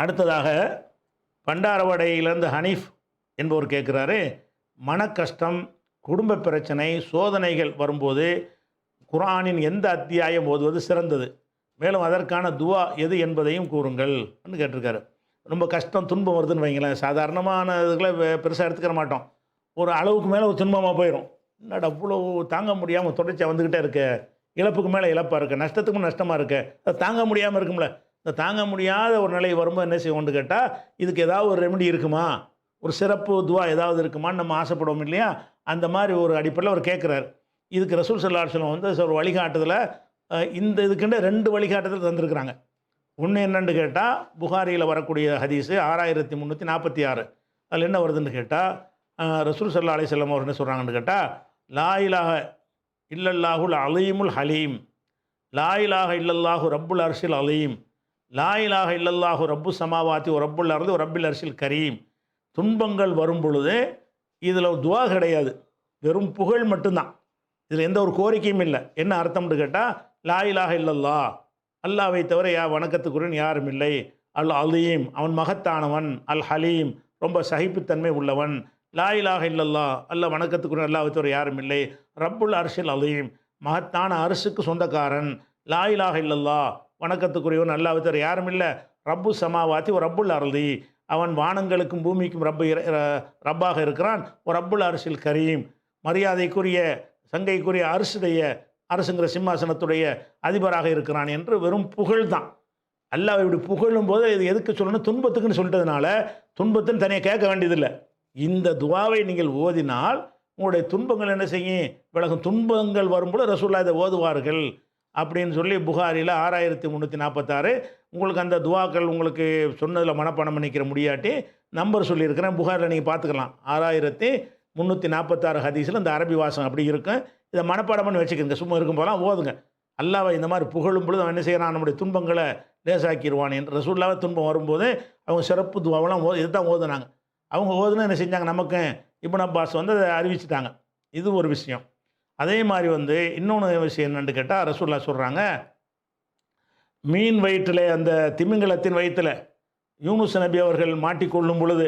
அடுத்ததாக பண்டாரவடையிலேருந்து ஹனீஃப் என்பவர் கேட்குறாரு மன கஷ்டம் குடும்ப பிரச்சனை சோதனைகள் வரும்போது குரானின் எந்த அத்தியாயம் ஓதுவது சிறந்தது? மேலும் அதற்கான துவா எது என்பதையும் கூறுங்கள். என்று கேட்டிருக்காரு. ரொம்ப கஷ்டம் துன்பம் வருதுன்னு வைங்களேன். சாதாரணமான இதுகளை பெருசாக எடுத்துக்கிற மாட்டோம். ஒரு அளவுக்கு மேலே ஒரு துன்பமாக போயிடும் என்னடா அவ்வளோ தாங்க முடியாமல் தொடர்ச்சியாக வந்துக்கிட்டே இருக்க. இழப்புக்கு மேலே இழப்பாக இருக்க. நஷ்டத்துக்கும் நஷ்டமாக இருக்க. அதை தாங்க முடியாமல் இருக்கும்ல. இந்த தாங்க முடியாத ஒரு நிலை வரும்போது என்ன செய்வோம்னு கேட்டால் இதுக்கு ஏதாவது ஒரு ரெமெடி இருக்குமா? ஒரு சிறப்பு துவா ஏதாவது இருக்குமான்னு நம்ம ஆசைப்படுவோம் இல்லையா? அந்த மாதிரி ஒரு அடிப்படையில் அவர் கேட்குறாரு இதுக்கு ரசூல் சல்லா அலுவலம் வந்து ஒரு வழிகாட்டுதலில் இந்த இதுக்குன்னு ரெண்டு வழிகாட்டுதல் தந்திருக்கிறாங்க. ஒன்று என்னன்னு கேட்டால் புகாரியில் வரக்கூடிய ஹதீஸு ஆறாயிரத்தி முந்நூற்றி நாற்பத்தி ஆறு. அதில் என்ன வருதுன்னு கேட்டால் ரசூல் சல்லா அலிசல்லாம் அவர் என்ன சொல்கிறாங்கன்னு கேட்டால் லாயிலாக இல்லல்லாஹுல் அலீமுல் ஹலீம். லாயிலாக இல்லல்லாஹு ரப்புல் அர்ஷில் அலீம். லா இலாஹ இல்லல்லாஹு ரப்பு சமாவாத்தி ஒரு ரப்புல் அருந்து ஒரு ரப்பில் அர்ஷில் கரீம். துன்பங்கள் வரும் பொழுது இதில் துவா கிடையாது. வெறும் புகழ் மட்டும்தான். இதில் எந்த ஒரு கோரிக்கையும் இல்லை. என்ன அர்த்தம்னு கேட்டால் லா இலாஹ இல்லல்லா அல்லாவை தவிர யா வணக்கத்துக்குரியன் யாரும் இல்லை. அல் அலீம் அவன் மகத்தானவன். அல் ஹலீம் ரொம்ப சகிப்புத்தன்மை உள்ளவன். லா இல்லல்லா அல்ல வணக்கத்துக்குரியன் அல்லாவை தவிர யாரும் இல்லை. ரப்புல் அர்ஷில் அலீம் மகத்தான அரசுக்கு சொந்தக்காரன். லா இலாஹ இல்லல்லா வணக்கத்துக்குரியவன் அல்லாவை தவிர யாரும் இல்லை. ரப்பு சமாவாத்தி ஒரு ரப்புல் அருதி அவன் வானங்களுக்கும் பூமிக்கும் ரப்பு ரப்பாக இருக்கிறான். ஒரு ரப்புல் அரசில் கரீம் மரியாதைக்குரிய சங்கைக்குரிய அரசுடைய அரசுங்கிற சிம்மாசனத்துடைய அதிபராக இருக்கிறான் என்று வெறும் புகழ் தான். அல்லாஹ் இப்படி புகழும் போது இது எதுக்கு சொல்லணும்? துன்பத்துக்குன்னு சொல்லிட்டதுனால துன்பத்துன்னு தனியாக கேட்க வேண்டியதில்லை. இந்த துவாவை நீங்கள் ஓதினால் உங்களுடைய துன்பங்கள் என்ன செய்யும்? விலகும். துன்பங்கள் வரும்போது ரசூல்லா இதை ஓதுவார்கள். அப்படின்னு சொல்லி புகாரில் ஆறாயிரத்தி முந்நூற்றி நாற்பத்தாறு உங்களுக்கு அந்த துவாக்கள் உங்களுக்கு சொன்னதில் மனப்பாடம் பண்ணிக்கிற முடியாட்டி நம்பர் சொல்லியிருக்கிறேன். புகாரில் நீங்கள் பார்த்துக்கலாம் ஆறாயிரத்தி முந்நூற்றி நாற்பத்தாறு ஹதீஸில் இந்த அரபி வாசம் அப்படி இருக்கும் இதை மனப்பாடம் பண்ணி வச்சுக்கோங்க. சும்மா இருக்கும் போலாம் ஓதுங்க. அல்லாவை இந்த மாதிரி புகழும் பொழுது அவன் என்ன செய்கிறான் நம்முடைய துன்பங்களை லேசாக்கிடுவான் என்று. ரசூல்லாவை துன்பம் வரும்போது அவங்க சிறப்பு துவாவெல்லாம் ஓ இதுதான் ஓதுனாங்க. அவங்க ஓதுனா என்ன செஞ்சாங்க? நமக்கு இப்னு அப்பாஸ் வந்து அதை அறிவிச்சிட்டாங்க. இது ஒரு விஷயம். அதே மாதிரி வந்து இன்னொன்று விஷயம் என்னென்னு கேட்டால் ரசூல்லா சொல்கிறாங்க மீன் வயிற்றில் அந்த திமிங்கலத்தின் வயிற்றில் யூனுஸ் நபி அவர்கள் மாட்டிக்கொள்ளும் பொழுது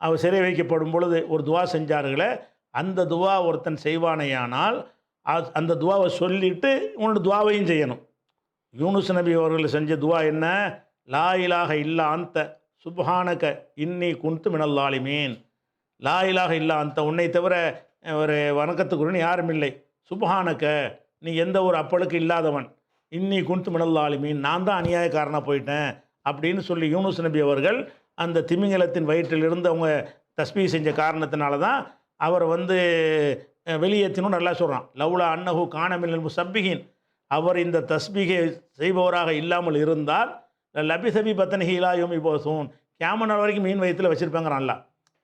அவர் சிறை வைக்கப்படும் பொழுது ஒரு துவா செஞ்சார்களே அந்த துவா ஒருத்தன் செய்வானேயானால் அ- அந்த துவாவை சொல்லிட்டு உன்னோட துவாவையும் செய்யணும். யூனுஸ் நபி அவர்கள் செஞ்ச துவா என்ன? லா இலாஹ இல்லா அந்த சுப்ஹானக இன்னி குன்த்து மினல்லாலிமீன் லா லாயிலாக இல்லா அந்த உன்னை தவிர ஒரு வணக்கத்துக்குரியன் யாரும் இல்லை சுபஹானக்க நீ எந்த ஒரு அப்பளுக்கு இல்லாதவன். இன்னி குன்து மினல்லாலிமீன் நான் தான் அநியாயக்காரனாக போயிட்டேன் அப்படின்னு சொல்லி யூனுஸ் நபி அவர்கள் அந்த திமிங்கலத்தின் வயிற்றிலிருந்து அவங்க தஸ்பீ செஞ்ச காரணத்தினால தான் அவர் வந்து வெளியேற்றினும் நல்லா சொல்கிறான் லவ்லா அன்னஹு காணமில் சப்பிகின் அவர் இந்த தஸ்பீகை செய்பவராக இல்லாமல் இருந்தால் லபி சபி இலா யோமி போசூன் கேம நாள் வரைக்கும் மீன் வயிற்றில் வச்சுருப்பாங்க நல்லா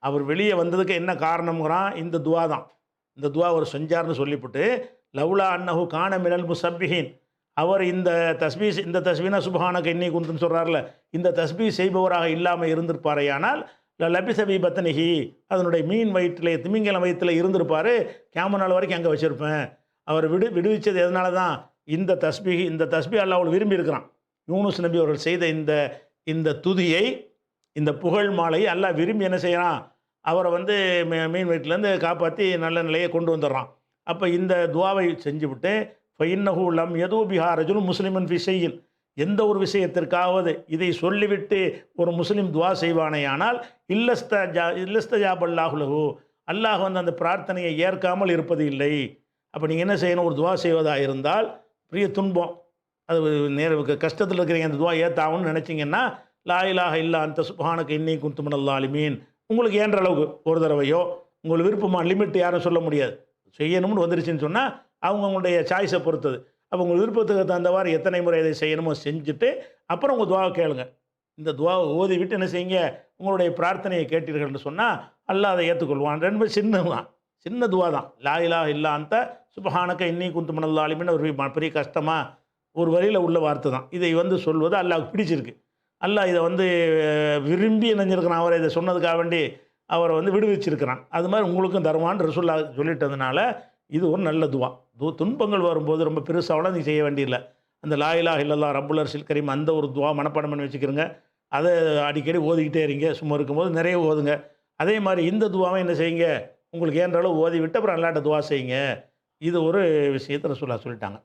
அவர் வெளியே வந்ததுக்கு என்ன காரணம்ங்கிறான்? இந்த துவா தான். இந்த துவா அவர் செஞ்சார்னு சொல்லிவிட்டு லவ்லா அன்னஹு காண மினல் முசப்பிஹின். அவர் இந்த தஸ்பீஸ் இந்த தஸ்பீனா சுபஹானக்கு இன்னி குந்துன்னு சொல்கிறார்ல இந்த தஸ்பி செய்பவராக இல்லாமல் இருந்திருப்பாரையானால் லபிசபி பத்தனிகி அதனுடைய மீன் வயிற்றிலே திமிங்கலம் வயிற்றில் இருந்திருப்பார். கேம நாள் வரைக்கும் அங்கே வச்சுருப்பேன். அவர் விடு விடுவிச்சது எதனால தான்? இந்த தஸ்பி இந்த தஸ்பி அல்ல அவள் விரும்பி இருக்கிறான் யூனுஸ் நபி அவர்கள் செய்த இந்த இந்த துதியை இந்த புகழ் மாலையை எல்லாம் விரும்பி என்ன செய்கிறான் அவரை வந்து மீன் வீட்டிலேருந்து காப்பாற்றி நல்ல நிலையை கொண்டு வந்துடுறான். அப்போ இந்த துவாவை செஞ்சுவிட்டு ஃபைன்னஹு லம் எதோ பிஹாரஜுலும் முஸ்லிமன் விஷயின் எந்த ஒரு விஷயத்திற்காவது இதை சொல்லிவிட்டு ஒரு முஸ்லீம் துவா செய்வானேயானால் இல்லஸ்த ஜா இல்லஸ்தஜாப் அல்லாஹுலஹு அல்லாஹ் வந்து அந்த பிரார்த்தனையை ஏற்காமல் இருப்பது இல்லை. அப்போ நீங்கள் என்ன செய்யணும்? ஒரு துவா செய்வதாக இருந்தால் பெரிய துன்பம். அது நேர கஷ்டத்தில் இருக்கிறீங்க அந்த துவா ஏத்தாகும்னு நினச்சிங்கன்னா லாயிலாக இல்லை இல்லா அந்த சுபானுக்கு இன்னி குந்துமனல் அலிமீன் உங்களுக்கு ஏன்ற அளவுக்கு ஒரு தடவையோ உங்களுக்கு விருப்பமா லிமிட் யாரும் சொல்ல முடியாது. செய்யணும்னு வந்துருச்சுன்னு சொன்னால் அவங்கவுங்களுடைய சாய்ஸை பொறுத்தது. அப்போ உங்கள் விருப்பத்துக்கு தகுந்தவாறு எத்தனை முறை இதை செய்யணுமோ செஞ்சுட்டு அப்புறம் உங்கள் துவாவை கேளுங்க. இந்த துவாவை ஓதி விட்டு என்ன செய்யுங்க? உங்களுடைய பிரார்த்தனையை கேட்டீர்கள்னு சொன்னால் அல்லாஹ் அதை ஏற்றுக்கொள்வான். ரெண்டு பேரும் சின்ன தான் சின்ன துவா தான். லா இலா இல்லா அந்த சுபஹானக்க இன்னி குந்து மணல்லாலிமின்னு ஒரு பெரிய- கஷ்டமாக ஒரு வரியில் உள்ள வார்த்தை தான். இதை வந்து சொல்வது அல்லாவுக்கு பிடிச்சிருக்கு. அல்ல இதை வந்து விரும்பி நினைஞ்சிருக்கிறான் அவரை இதை சொன்னதுக்காக வேண்டி அவரை வந்து விடுவிச்சிருக்கிறான். அது மாதிரி உங்களுக்கும் தருவான் ரசுல்லா சொல்லிட்டதுனால இது ஒரு நல்ல துவா. து துன்பங்கள் வரும்போது ரொம்ப பெருசாகலாம் நீ செய்ய வேண்டியதில்லை அந்த லாயிலா இல்லல்லா ரப்புல் அர்ஷில் கரீம் அந்த ஒரு துவா மனப்பாடம் பண்ணி வச்சுக்கிறங்க அதை அடிக்கடி ஓதிக்கிட்டே இருங்க. சும்மா இருக்கும்போது நிறைய ஓதுங்க. அதே மாதிரி இந்த துவாவை என்ன செய்யுங்க? உங்களுக்கு ஏன்ற அளவு ஓதி விட்டு அப்புறம் அல்லாட்ட துவா செய்யுங்க. இது ஒரு விஷயத்தை ரசூல்லா சொல்லிட்டாங்க.